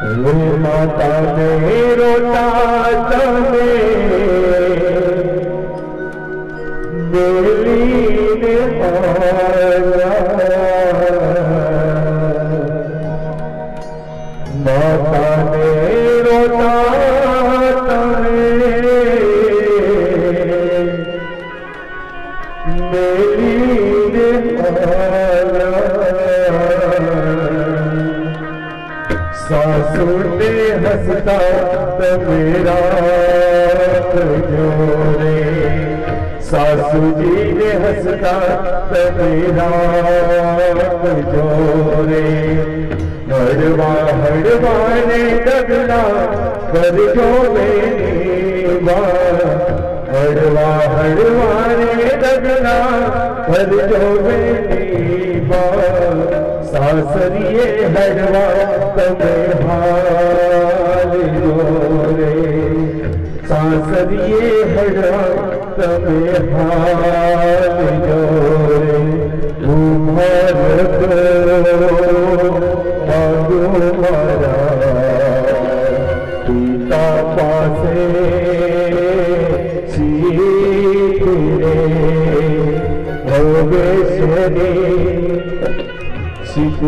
હે માતાને રોતા તમે મેલીને માતા માતાને રોતા તમે મેલીને આવ્યા. સાસુને હસતા તમે રાખજો રે સાસુજીને હસતા તમે રાખજો રે હળવા હળવાને ડગલા કરજો બેની બા હળવા હળવાને ડગલા કરજો બેની બા સાસરીએ હરવા તમે હાલજો રે સાસરીએ હરવા તમે હાલજો રે ઉમર માગો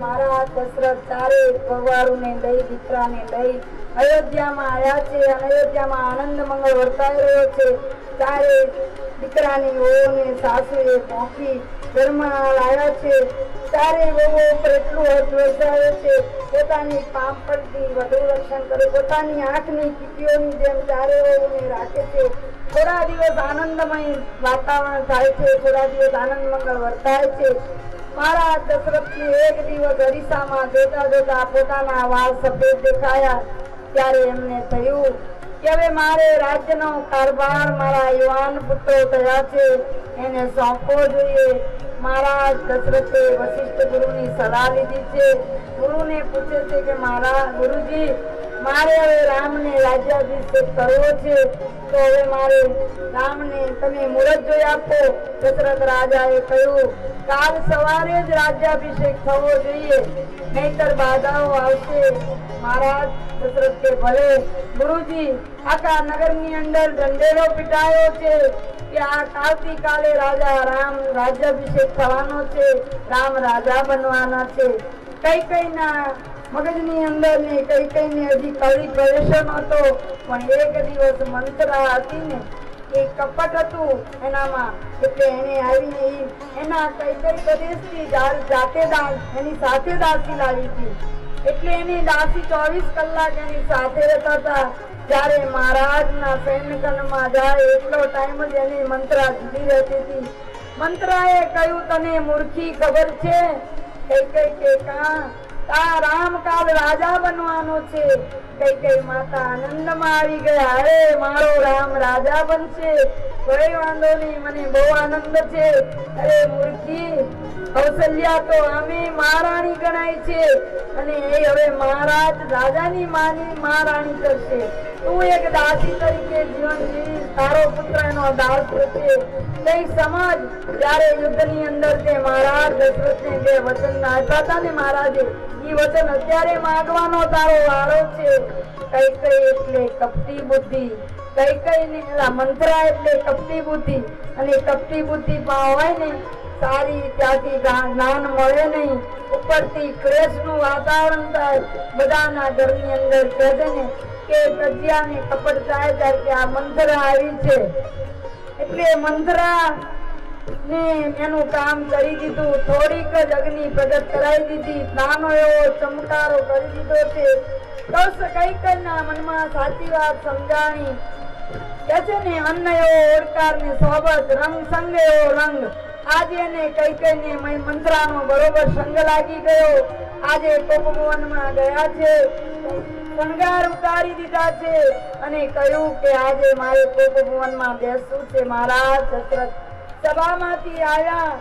મારા દશરથ ચારે ભગવારુને લઈ, દીકરાને લઈ અયોધ્યામાં આવ્યા છે અને અયોધ્યામાં આનંદ મંગળ વર્તાઈ રહ્યો છે. ચારે દીકરાની વહુને સાસુએ પહોંચી ઘરમાં લાવ્યા છે. ચારે વહુ ઉપર એટલું હર્ષ વરસાવે છે. પોતાની પાપડથી વધુ રક્ષણ કરે. પોતાની આંખની કીટીઓની જેમ ચારે વહુને રાખે છે. થોડા દિવસ આનંદમય વાતાવરણ થાય છે. થોડા દિવસ આનંદ મંગળ વર્તાય છે. મારા દશરથને એક દિવસ અરીસામાં જોતા જોતા પોતાના વાળ સફેદ દેખાયા. ત્યારે એમને થયું કે હવે મારે રાજ્યનો કારભાર મારા યુવાન પુત્રો થયા છે. એને સોંપવો જોઈએ. મારા દશરથે વશિષ્ઠ ગુરુની સલાહ લીધી છે. ગુરુને પૂછે છે કે મારા ગુરુજી મારે હવે રામને રાજ્યાભિષેક કરવો છે, તો હવે મારે રામને તમે મુહૂર્ત જોઈ આપો. દશરથ રાજાએ કહ્યું, કાલ સવારે જ રાજ્યાભિષેક થવો જોઈએ, નહીતર બાધાઓ આવશે. મહારાજ, દશરથ કે ભલે, ગુરુજી, આખા નગરની અંદર ઢંઢેરો પીટાયો છે કે આ આવતીકાલે રાજા રામ રાજ્યાભિષેક થવાનો છે, રામ રાજા બનવાના છે. કઈ કઈ ના મગજની અંદર ને કઈ કઈ ને હજી કળી પ્રવેશો હતો, પણ એક દિવસ મંત્રા હતી ને એ કપટ હતું એનામાં, એટલે એને આવીને એના કઈ કઈ પ્રદેશથી જાતે દા- એની સાથે દાસી લાવી હતી. એટલે એની દાસી ચોવીસ કલાક એની સાથે રહેતા હતા. જ્યારે મહારાજના સૈન્યગણમાં જાય, એટલો ટાઈમ જ એની મંત્રા જુદી રહેતી હતી. મંત્રાએ કહ્યું, તને મૂર્ખી ખબર છે? કઈ કઈ કે કા આ રામકાલ રાજા બનવાનો છે. કઈ કઈ માતા આનંદમાં આવી ગયા. અરે, મારો રામ રાજા બનશે. કોઈ વાંધો નહીં, મને બહુ આનંદ છે. અરે, મૂર્ખી, કૌશલ્યા તો અમે મહારાણી ગણાય છે. અને એ હવે મહારાજ રાજાની માની, મહારાણી કરશે. તું એક દાસી તરીકે જીવન તારો પુત્ર એનો દાસ છે કઈ સમજ જ્યારે યુદ્ધની અંદર તે મહારાજ દશરથને જે વચન આપ્યા હતા ને મહારાજે, ઈ વચન અત્યારે માગવાનો તારો વારો છે. કઈ કઈ એટલે કપટી બુદ્ધિ કઈ કઈ ને મંત્રા એટલે કપટી બુદ્ધિ, અને કપટી બુદ્ધિ હોય ને, સારી ત્યાંથી જ્ઞા- જ્ઞાન મળે નહીં. ઉપરથી ક્લેશનું વાતાવરણ થાય, બધાના ઘરની અંદર કહે ને કે કજિયા ને કપટ થાય ત્યારે કે આ મંત્રા આવી છે. એટલે મંત્રા ને એનું કામ કરી દીધું. થોડીક જ અગ્નિ પ્રગટ કરાવી દીધી. નાનો એવો ચમકારો કરી દીધો છે. બસ કંઈક ના મનમાં સાચી વાત સમજાણી. કે છે ને, અન્ન એવો ઓડકાર ને સોબત, રંગ સંગ એવો રંગ. આજે એને કઈ કઈ ને મંત્રાનો બરોબર સંગ લાગી ગયો. આજે તપોવનમાં ગયા છે. શણગાર ઉતારી દીધા છે અને કહ્યું કે આજે મારે તપોવનમાં બેસવું છે. મહારાજ દશરથ સભામાંથી આવ્યા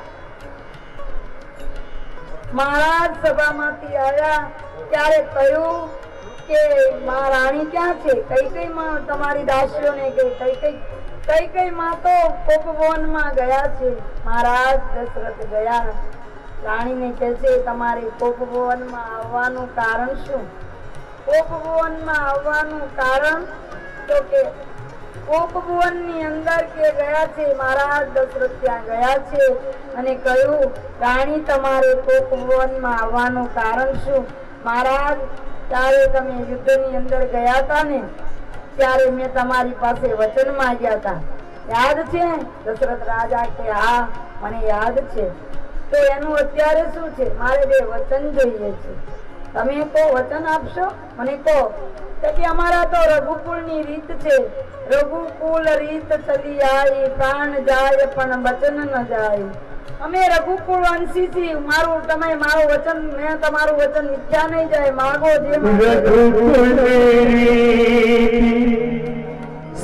મહારાજ સભામાંથી આવ્યા ત્યારે કહ્યું કે મા રાણી ક્યાં છે? કઈ કઈ માં તમારી દાસીઓને કે કઈ કઈ કઈ કઈ માં તો કોપવનમાં ગયા છે? મહારાજ દશરથ ગયા. રાણીને કહે છે તમારે કોપભવનમાં આવવાનું કારણ શું? કોપવનમાં આવવાનું કારણ તો કે કોપભુવનની અંદર કે ગયા છે મહારાજ દશરથ ત્યાં ગયા છે અને કહ્યું, રાણી, તમારે કોપભુવનમાં આવવાનું કારણ શું? મહારાજ ત્યારે તમે યુદ્ધની અંદર ગયા હતા ને, ત્યારે મેં તમારી પાસે વચન માંગ્યા હતા યાદ છે? દશરથ રાજા કે, હા, મને યાદ છે. તો એનું અત્યારે શું છે? મારે બે વચન જોઈએ છે. તમે કહો વચન આપશો? મને કહો તો. કે અમારા તો રઘુકુળની રીત છે. રઘુકુલ રીત ચલી આવી પ્રાણ જાય, પણ વચન ન જાય. અમે રઘુકુળ વંશી છી મારું, તમે મારું વચન, મેં તમારું વચન મિથ્યા નહીં જાય. માગો જે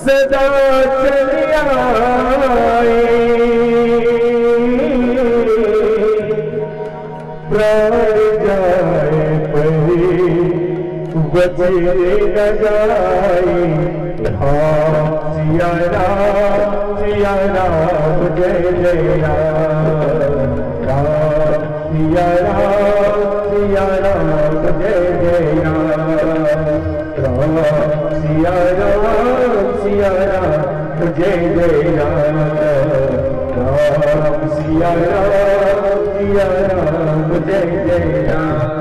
સદા ચલિયા जे सियला जे सियारियला जे